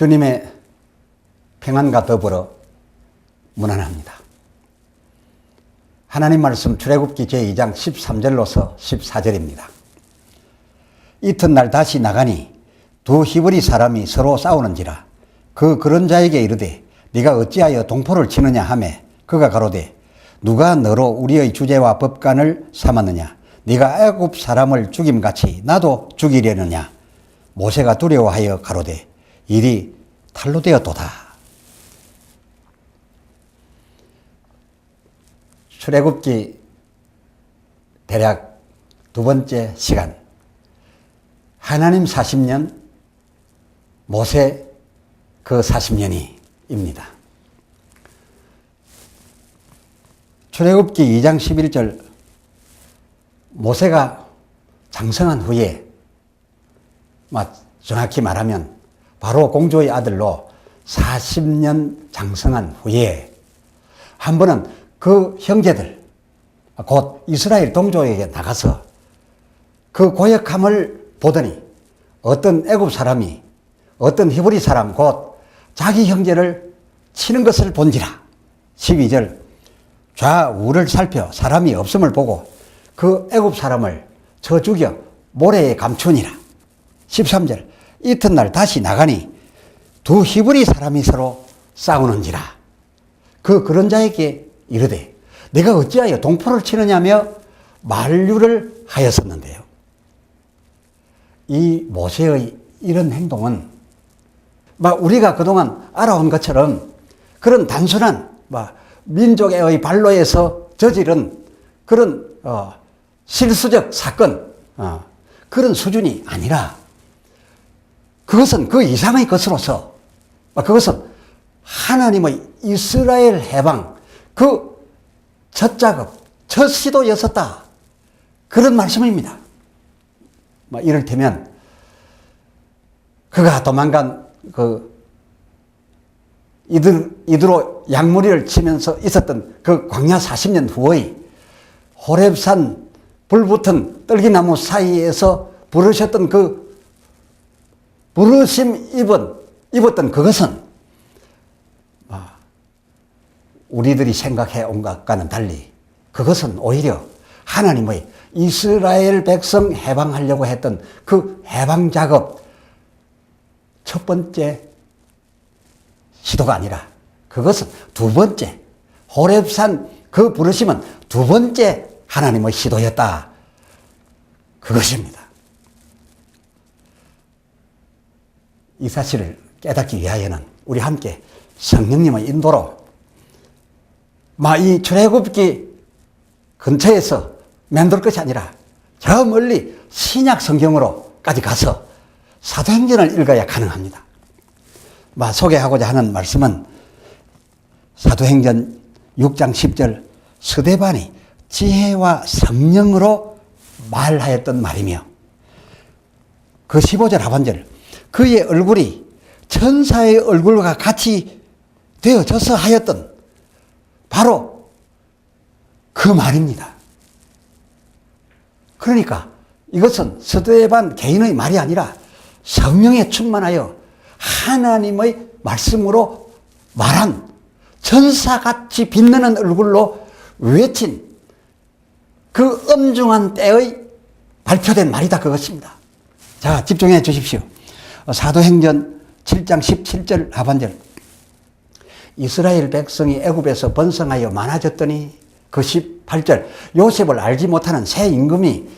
주님의 평안과 더불어 문안합니다. 하나님 말씀 출애굽기 제2장 13절로서 14절입니다. 이튿날 다시 나가니 두 히브리 사람이 서로 싸우는지라 그 그런 자에게 이르되 네가 어찌하여 동포를 치느냐 하매 그가 가로되 누가 너로 우리의 주제와 법관을 삼았느냐 네가 애굽 사람을 죽임같이 나도 죽이려느냐 모세가 두려워하여 가로되 일이 탈로 되었도다 출애굽기 대략 두 번째 시간 하나님 40년 모세 그 40년이입니다. 출애굽기 2장 11절 모세가 장성한 후에 정확히 말하면 바로 공주의 아들로 40년 장성한 후에 한 번은 그 형제들 곧 이스라엘 동족에게 나가서 그 고역함을 보더니 어떤 애굽 사람이 어떤 히브리 사람 곧 자기 형제를 치는 것을 본지라. 12절 좌우를 살펴 사람이 없음을 보고 그 애굽 사람을 쳐 죽여 모래에 감추니라. 13절 이튿날 다시 나가니 두 히브리 사람이 서로 싸우는지라 그 그런 자에게 이르되 내가 어찌하여 동포를 치느냐며 만류를 하였었는데요. 이 모세의 이런 행동은 막 우리가 그동안 알아온 것처럼 그런 단순한 막 민족의 발로에서 저지른 그런 어, 실수적 사건 어, 그런 수준이 아니라 그것은 그 이상의 것으로서 그것은 하나님의 이스라엘 해방 그 첫 작업, 첫 시도였었다. 그런 말씀입니다. 뭐 이를테면 그가 도망간 그 이들 이들로 양무리를 치면서 있었던 그 광야 40년 후의 호렙산 불붙은 떨기나무 사이에서 부르셨던 그 부르심 입은 입었던 그것은 우리들이 생각해 온 것과는 달리 그것은 오히려 하나님의 이스라엘 백성 해방하려고 했던 그 해방 작업 첫 번째 시도가 아니라 그것은 두 번째 호렙산 그 부르심은 두 번째 하나님의 시도였다. 그것입니다. 이 사실을 깨닫기 위하여는 우리 함께 성령님의 인도로 이 출애굽기 근처에서 맴돌 것이 아니라 저 멀리 신약 성경으로까지 가서 사도행전을 읽어야 가능합니다. 마 소개하고자 하는 말씀은 사도행전 6장 10절 스데반이 지혜와 성령으로 말하였던 말이며 그 15절 하반절 그의 얼굴이 천사의 얼굴과 같이 되어져서 하였던 바로 그 말입니다. 그러니까 이것은 스데반 개인의 말이 아니라 성령에 충만하여 하나님의 말씀으로 말한 천사같이 빛나는 얼굴로 외친 그 엄중한 때의 발표된 말이다 그것입니다. 자, 집중해 주십시오. 사도행전 7장 17절 하반절. 이스라엘 백성이 애굽에서 번성하여 많아졌더니 그 18절 요셉을 알지 못하는 새 임금이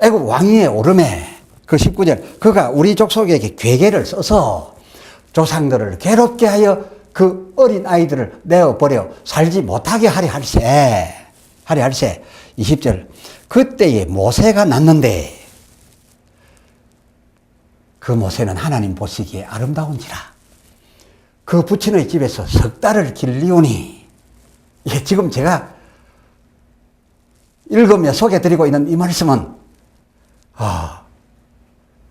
애굽 왕위에 오름에 그 19절 그가 우리 족속에게 괴계를 써서 조상들을 괴롭게 하여 그 어린 아이들을 내어버려 살지 못하게 하려 할세. 하려 할세. 20절 그때에 모세가 났는데 그 모세는 하나님 보시기에 아름다운지라 그 부친의 집에서 석 달을 길리오니 예, 지금 제가 읽으며 소개드리고 있는 이 말씀은 아,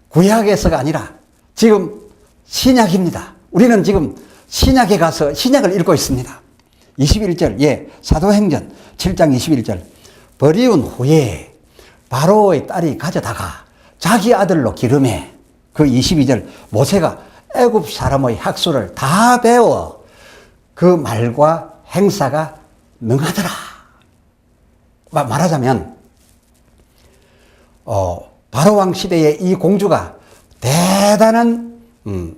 구약에서가 아니라 지금 신약입니다. 우리는 지금 신약에 가서 신약을 읽고 있습니다. 21절, 예, 사도행전 7장 21절. 버리운 후에 바로의 딸이 가져다가 자기 아들로 기름해 그 22절 모세가 애굽 사람의 학술을 다 배워 그 말과 행사가 능하더라. 마- 말하자면 어, 바로 왕 시대의 이 공주가 대단한 음,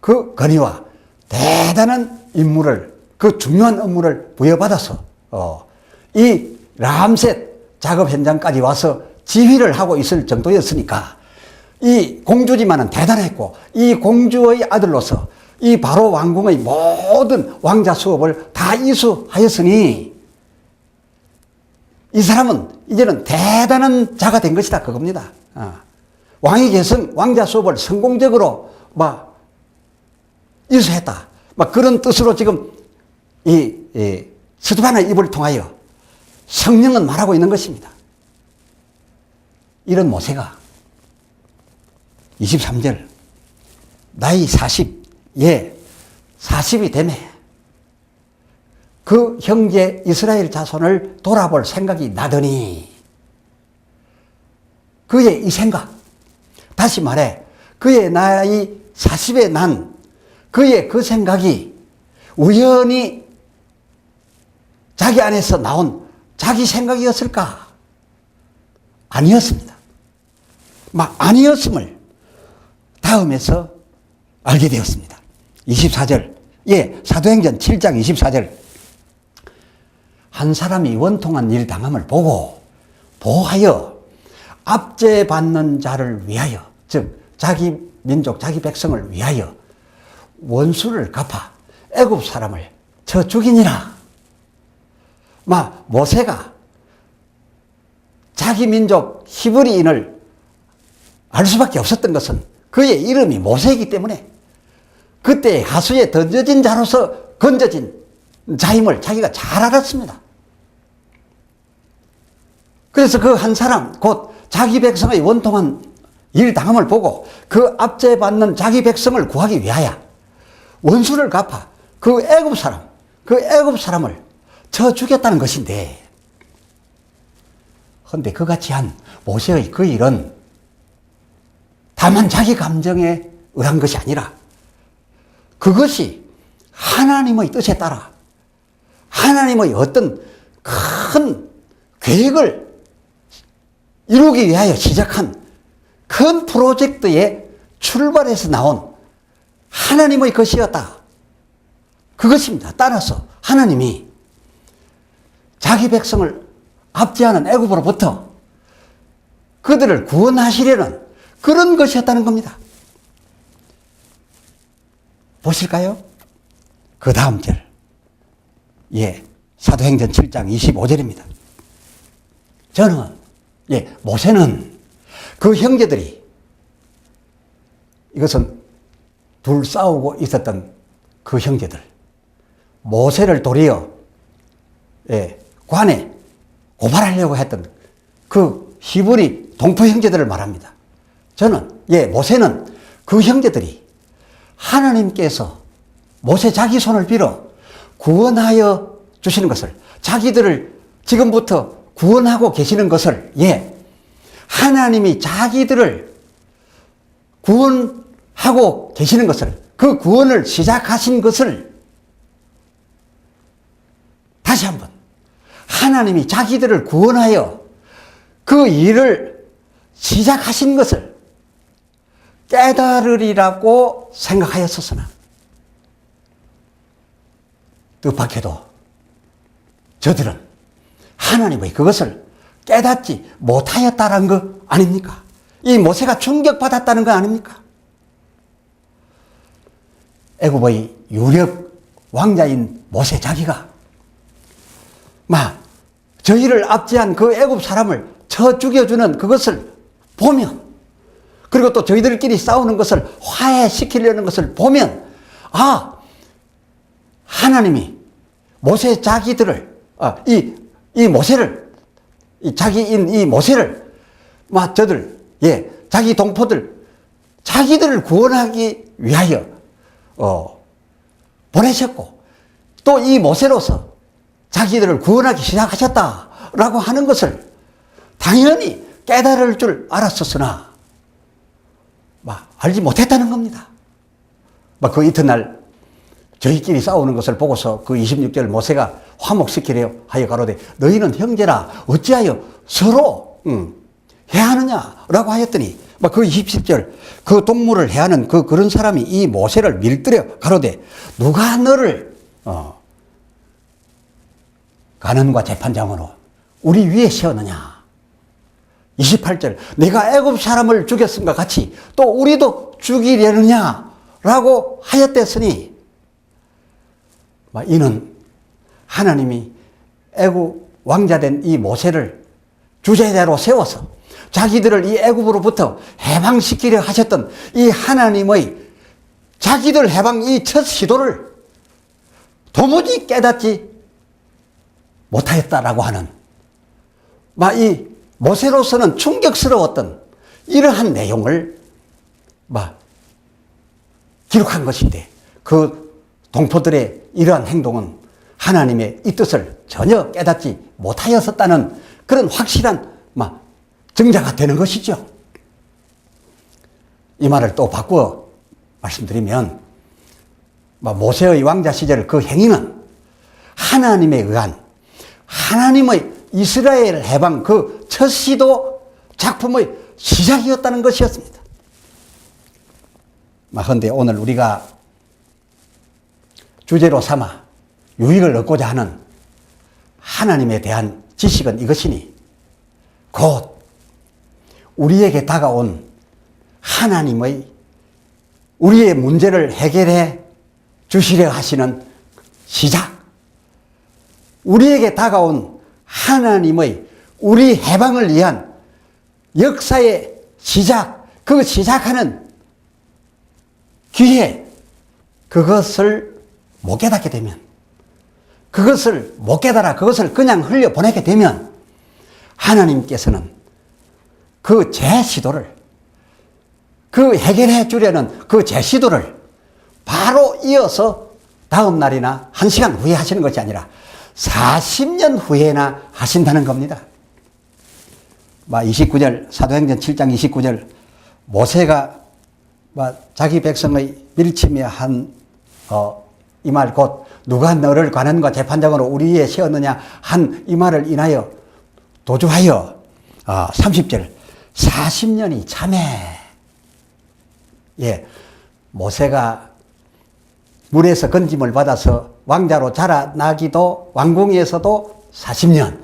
그 건의와 대단한 임무를 그 중요한 업무를 부여받아서 어, 이 람셋 작업 현장까지 와서 지휘를 하고 있을 정도였으니까 이 공주지만은 대단했고 이 공주의 아들로서 이 바로 왕궁의 모든 왕자 수업을 다 이수하였으니 이 사람은 이제는 대단한 자가 된 것이다 그겁니다. 아. 왕의 계승 왕자 수업을 성공적으로 막 이수했다. 막 그런 뜻으로 지금 이, 이 스테반의 입을 통하여 성령은 말하고 있는 것입니다. 이런 모세가 23절 나이 40, 예, 40이 되매 그 형제 이스라엘 자손을 돌아볼 생각이 나더니 그의 이 생각 다시 말해 그의 나이 40에 난 그의 그 생각이 우연히 자기 안에서 나온 자기 생각이었을까? 아니었습니다. 막 아니었음을 다음에서 알게 되었습니다. 24절. 예, 사도행전 7장 24절. 한 사람이 원통한 일 당함을 보고 보하여 압제받는 자를 위하여 즉 자기 민족 자기 백성을 위하여 원수를 갚아 애굽 사람을 쳐 죽이니라. 마 모세가 자기 민족 히브리인을 알 수밖에 없었던 것은 그의 이름이 모세이기 때문에 그때 하수에 던져진 자로서 건져진 자임을 자기가 잘 알았습니다. 그래서 그 한 사람, 곧 자기 백성의 원통한 일 당함을 보고 그 압제받는 자기 백성을 구하기 위하여 원수를 갚아 그 애굽 사람, 그 애굽 사람을 쳐 죽였다는 것인데, 근데 그같이 한 모세의 그 일은 다만 자기 감정에 의한 것이 아니라 그것이 하나님의 뜻에 따라 하나님의 어떤 큰 계획을 이루기 위하여 시작한 큰 프로젝트에 출발해서 나온 하나님의 것이었다. 그것입니다. 따라서 하나님이 자기 백성을 압제하는 애굽으로부터 그들을 구원하시려는 그런 것이었다는 겁니다. 보실까요? 그 다음 절. 예. 사도행전 7장 25절입니다. 저는, 예, 모세는 그 형제들이 이것은 둘 싸우고 있었던 그 형제들. 모세를 도리어, 예, 관에 고발하려고 했던 그 히브리 동포 형제들을 말합니다. 저는, 예, 모세는 그 형제들이 하나님께서 모세 자기 손을 빌어 구원하여 주시는 것을 자기들을 지금부터 구원하고 계시는 것을 예 하나님이 자기들을 구원하고 계시는 것을 그 구원을 시작하신 것을 다시 한번 하나님이 자기들을 구원하여 그 일을 시작하신 것을 깨달으리라고 생각하였었으나 뜻밖에도 저들은 하나님의 그것을 깨닫지 못하였다는 거 아닙니까? 이 모세가 충격받았다는 거 아닙니까? 애굽의 유력 왕자인 모세 자기가 막 저희를 압제한 그 애굽 사람을 쳐 죽여주는 그것을 보면 그리고 또 저희들끼리 싸우는 것을 화해시키려는 것을 보면 아 하나님이 모세 자기들을 아, 이, 이 모세를 이 자기인 이 모세를 막 저들 예 자기 동포들 자기들을 구원하기 위하여 어 보내셨고 또 이 모세로서 자기들을 구원하기 시작하셨다라고 하는 것을 당연히 깨달을 줄 알았었으나 막 알지 못했다는 겁니다. 막 그 이튿날 저희끼리 싸우는 것을 보고서 그 26절 모세가 화목시키려 하여 가로되 너희는 형제라 어찌하여 서로 음, 해하느냐라고 하였더니 막 그 27절 그 동물을 해하는 그 그런 사람이 이 모세를 밀들여 가로되 누가 너를 어, 가는과 재판장으로 우리 위에 세웠느냐 28절 내가 애굽 사람을 죽였음과 같이 또 우리도 죽이려느냐라고 하였댔으니 막 이는 하나님이 애굽 왕자 된 이 모세를 주제자로 세워서 자기들을 이 애굽으로부터 해방시키려 하셨던 이 하나님의 자기들 해방 이 첫 시도를 도무지 깨닫지 못하였다라고 하는 막이 모세로서는 충격스러웠던 이러한 내용을 막 기록한 것인데 그 동포들의 이러한 행동은 하나님의 이 뜻을 전혀 깨닫지 못하였었다는 그런 확실한 막 증자가 되는 것이죠. 이 말을 또 바꾸어 말씀드리면 막 모세의 왕자 시절 그 행위는 하나님에 의한 하나님의 이스라엘 해방 그 첫 시도 작품의 시작이었다는 것이었습니다. 그런데 오늘 우리가 주제로 삼아 유익을 얻고자 하는 하나님에 대한 지식은 이것이니 곧 우리에게 다가온 하나님의 우리의 문제를 해결해 주시려 하시는 시작. 우리에게 다가온 하나님의 우리 해방을 위한 역사의 시작, 그 시작하는 기회, 그것을 못 깨닫게 되면, 그것을 못 깨달아, 그것을 그냥 흘려보내게 되면, 하나님께서는 그 제 시도를, 그 해결해 주려는 그 제 시도를 바로 이어서 다음 날이나 한 시간 후에 하시는 것이 아니라 40년 후에나 하신다는 겁니다. 29절, 사도행전 7장 29절, 모세가 자기 백성의 밀침에 한, 어, 이말 곧, 누가 너를 관원과 재판장으로 우리에 세웠느냐 한 이 말을 인하여 도주하여, 어, 30절, 40년이 참해. 예, 모세가 물에서 건짐을 받아서 왕자로 자라나기도 왕궁에서도 40년.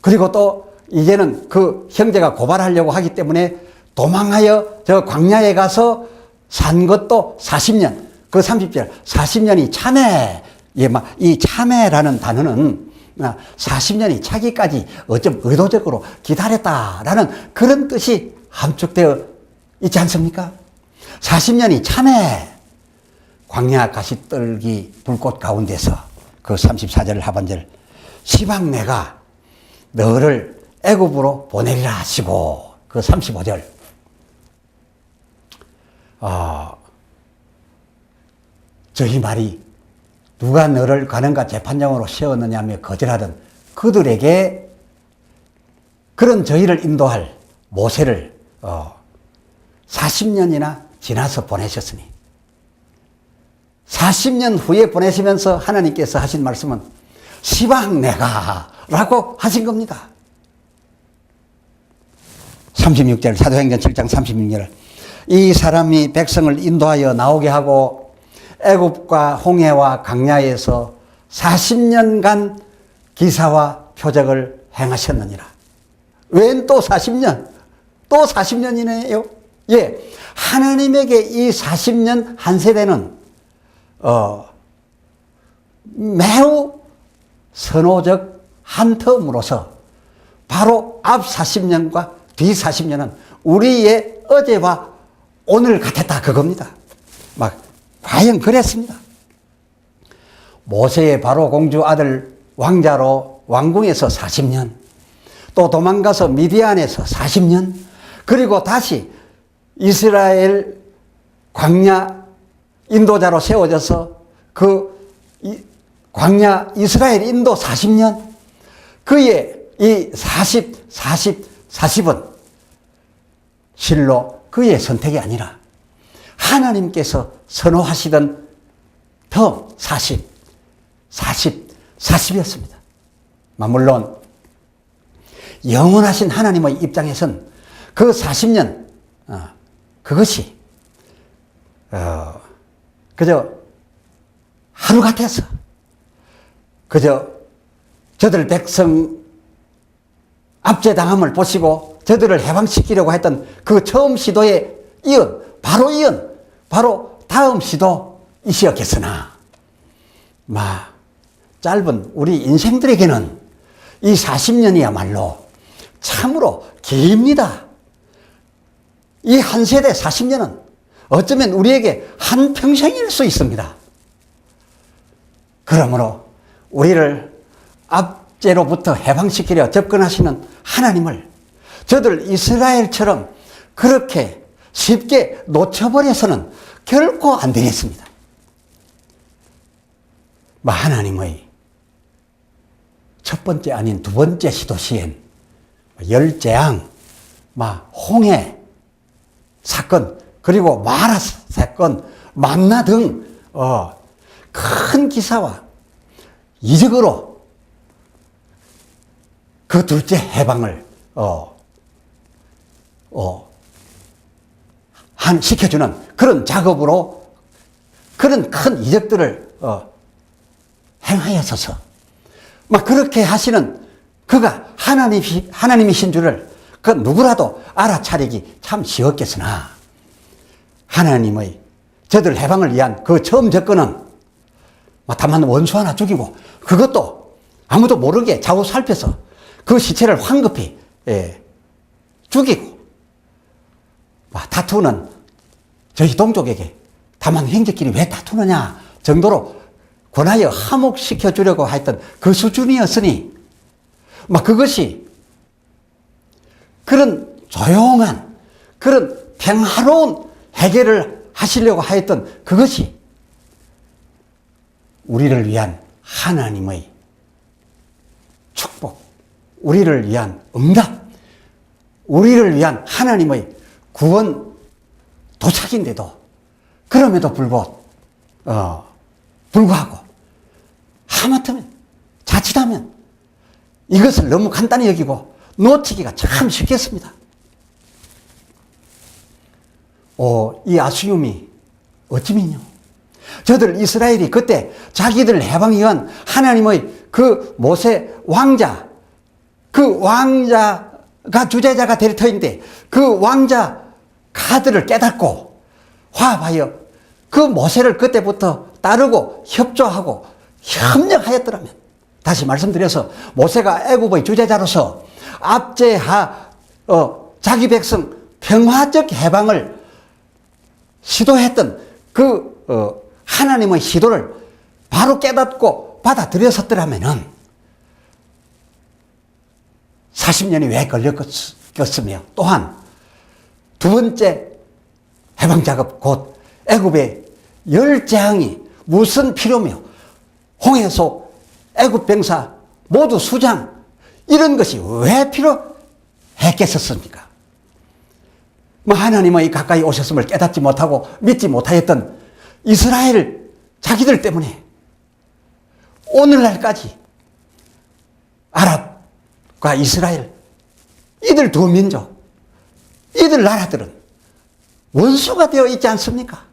그리고 또 이제는 그 형제가 고발하려고 하기 때문에 도망하여 저 광야에 가서 산 것도 40년. 그 30절. 40년이 참회. 예, 막, 이 참회라는 단어는 40년이 차기까지 어쩜 의도적으로 기다렸다라는 그런 뜻이 함축되어 있지 않습니까? 40년이 참회. 광야 가시떨기 불꽃 가운데서 그 34절 하반절 시방 내가 너를 애굽으로 보내리라 하시고 그 35절 어, 저희 말이 누가 너를 가는가 재판장으로 세웠느냐며 거절하던 그들에게 그런 저희를 인도할 모세를 어, 40년이나 지나서 보내셨으니 40년 후에 보내시면서 하나님께서 하신 말씀은 시방 내가 라고 하신 겁니다. 36절 사도행전 7장 36절 이 사람이 백성을 인도하여 나오게 하고 애굽과 홍해와 강야에서 40년간 기사와 표적을 행하셨느니라. 웬 또 40년? 또 40년이네요. 예. 하나님에게 이 40년 한 세대는 어, 매우 선호적 한 텀으로서 바로 앞 40년과 뒤 40년은 우리의 어제와 오늘 같았다 그겁니다. 막 과연 그랬습니다. 모세의 바로 공주 아들 왕자로 왕궁에서 40년, 또 도망가서 미디안에서 40년, 그리고 다시 이스라엘 광야 인도자로 세워져서 그 광야 이스라엘 인도 40년 그의 이 40, 40, 40은 실로 그의 선택이 아니라 하나님께서 선호하시던 터 40, 40, 40이었습니다. 물론 영원하신 하나님의 입장에선 그 40년 어, 그것이 어, 그저 하루 같아서 그저 저들 백성 압제당함을 보시고 저들을 해방시키려고 했던 그 처음 시도에 이은 바로 이은 바로 다음 시도이시였겠으나 마 짧은 우리 인생들에게는 이 40년이야말로 참으로 깁니다. 이 한 세대 40년은 어쩌면 우리에게 한 평생일 수 있습니다. 그러므로 우리를 압제로부터 해방시키려 접근하시는 하나님을 저들 이스라엘처럼 그렇게 쉽게 놓쳐버려서는 결코 안 되겠습니다. 뭐 하나님의 첫 번째 아닌 두 번째 시도 시엔 열재앙, 막 홍해 사건, 그리고 마라 사건, 만나 등, 어, 큰 기사와 이적으로 그 둘째 해방을, 어, 어, 한, 시켜주는 그런 작업으로 그런 큰 이적들을, 어, 행하였어서, 막 그렇게 하시는 그가 하나님, 하나님이신 줄을 그 누구라도 알아차리기 참 쉬웠겠으나, 하나님의 저들 해방을 위한 그 처음 접근은 다만 원수 하나 죽이고 그것도 아무도 모르게 좌우 살펴서 그 시체를 황급히 예, 죽이고 다투는 저희 동족에게 다만 행적끼리 왜 다투느냐 정도로 권하여 화목시켜 주려고 했던 그 수준이었으니 막 그것이 그런 조용한 그런 평화로운 해결을 하시려고 하였던 그것이 우리를 위한 하나님의 축복, 우리를 위한 응답, 우리를 위한 하나님의 구원 도착인데도 그럼에도 불구하고, 어, 불구하고 하마터면 자칫하면 이것을 너무 간단히 여기고 놓치기가 참 쉽겠습니다. 오, 이 아수움이 어찌면요. 저들 이스라엘이 그때 자기들 해방 위한 하나님의 그 모세 왕자, 그 왕자가 주제자가 될 터인데 그 왕자 카드를 깨닫고 화합하여 그 모세를 그때부터 따르고 협조하고 협력하였더라면 다시 말씀드려서 모세가 애굽의 주제자로서 압제하 어, 자기 백성 평화적 해방을 시도했던 그 어, 하나님의 시도를 바로 깨닫고 받아들였었더라면은 40년이 왜 걸렸겠으며 또한 두 번째 해방 작업 곧 애굽의 열 재앙이 무슨 필요며 홍해 속 애굽 병사 모두 수장 이런 것이 왜 필요했겠었습니까? 뭐 하나님의 가까이 오셨음을 깨닫지 못하고 믿지 못하였던 이스라엘 자기들 때문에 오늘날까지 아랍과 이스라엘 이들 두 민족 이들 나라들은 원수가 되어 있지 않습니까?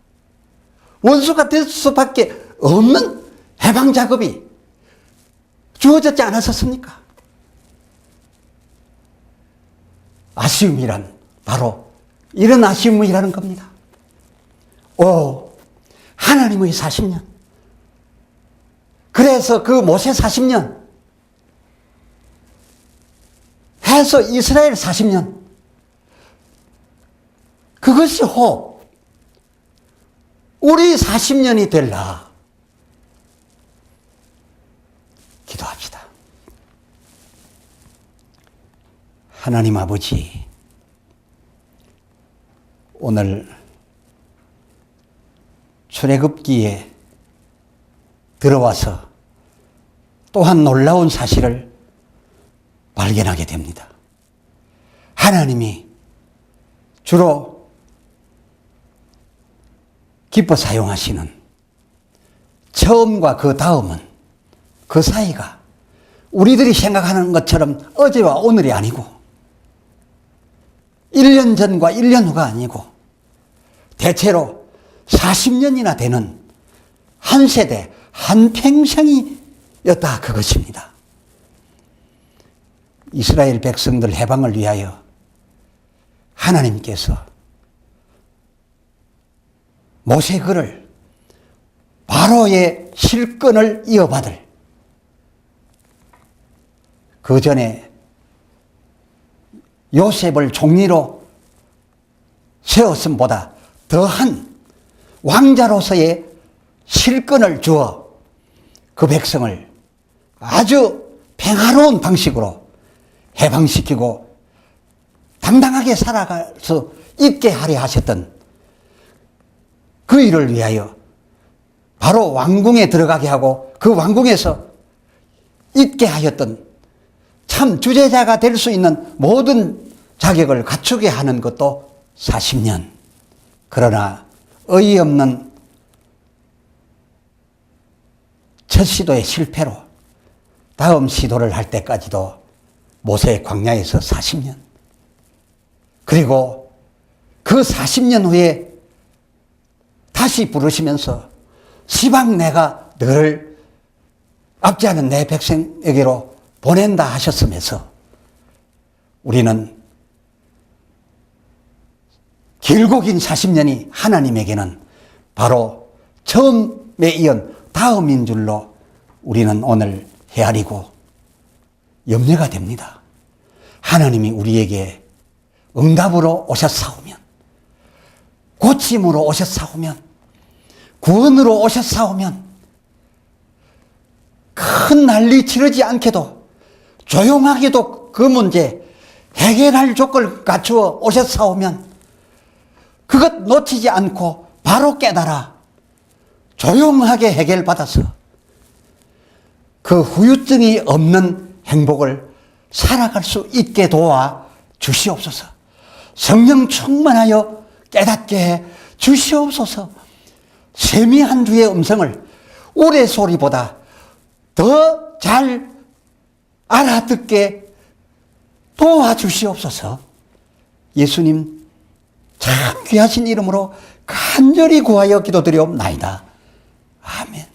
원수가 될 수밖에 없는 해방 작업이 주어졌지 않았었습니까? 아쉬움이란 바로 이런 아쉬움이라는 겁니다. 오, 하나님의 40년. 그래서 그 모세 40년. 해서 이스라엘 40년. 그것이 혹 우리 40년이 될라. 기도합시다. 하나님 아버지, 오늘 출애굽기에 들어와서 또한 놀라운 사실을 발견하게 됩니다. 하나님이 주로 기뻐 사용하시는 처음과 그 다음은 그 사이가 우리들이 생각하는 것처럼 어제와 오늘이 아니고 1년 전과 1년 후가 아니고 대체로 40년이나 되는 한 세대, 한 평생이었다 그것입니다. 이스라엘 백성들 해방을 위하여 하나님께서 모세글을 바로의 실권을 이어받을. 그 전에 요셉을 총리로 세웠음보다 더한 왕자로서의 실권을 주어 그 백성을 아주 평화로운 방식으로 해방시키고 당당하게 살아갈 수 있게 하려 하셨던 그 일을 위하여 바로 왕궁에 들어가게 하고 그 왕궁에서 있게 하였던 참 주제자가 될 수 있는 모든 자격을 갖추게 하는 것도 40년. 그러나 어이없는 첫 시도의 실패로 다음 시도를 할 때까지도 모세의 광야에서 40년. 그리고 그 40년 후에 다시 부르시면서 시방 내가 너를 않은 내 백성에게로 보낸다 하셨으면서 우리는 길고 긴 40년이 하나님에게는 바로 처음에 이은 다음인 줄로 우리는 오늘 헤아리고 염려가 됩니다. 하나님이 우리에게 응답으로 오셨사오면, 고침으로 오셨사오면, 구원으로 오셨사오면, 큰 난리 치르지 않게도 조용하게도 그 문제 해결할 조건을 갖추어 오셨사오면, 그것 놓치지 않고 바로 깨달아 조용하게 해결받아서 그 후유증이 없는 행복을 살아갈 수 있게 도와 주시옵소서. 성령 충만하여 깨닫게 해 주시옵소서. 세미 한 주의 음성을 우레 소리보다 더 잘 알아듣게 도와주시옵소서. 예수님 참 귀하신 이름으로 간절히 구하여 기도드리옵나이다. 아멘.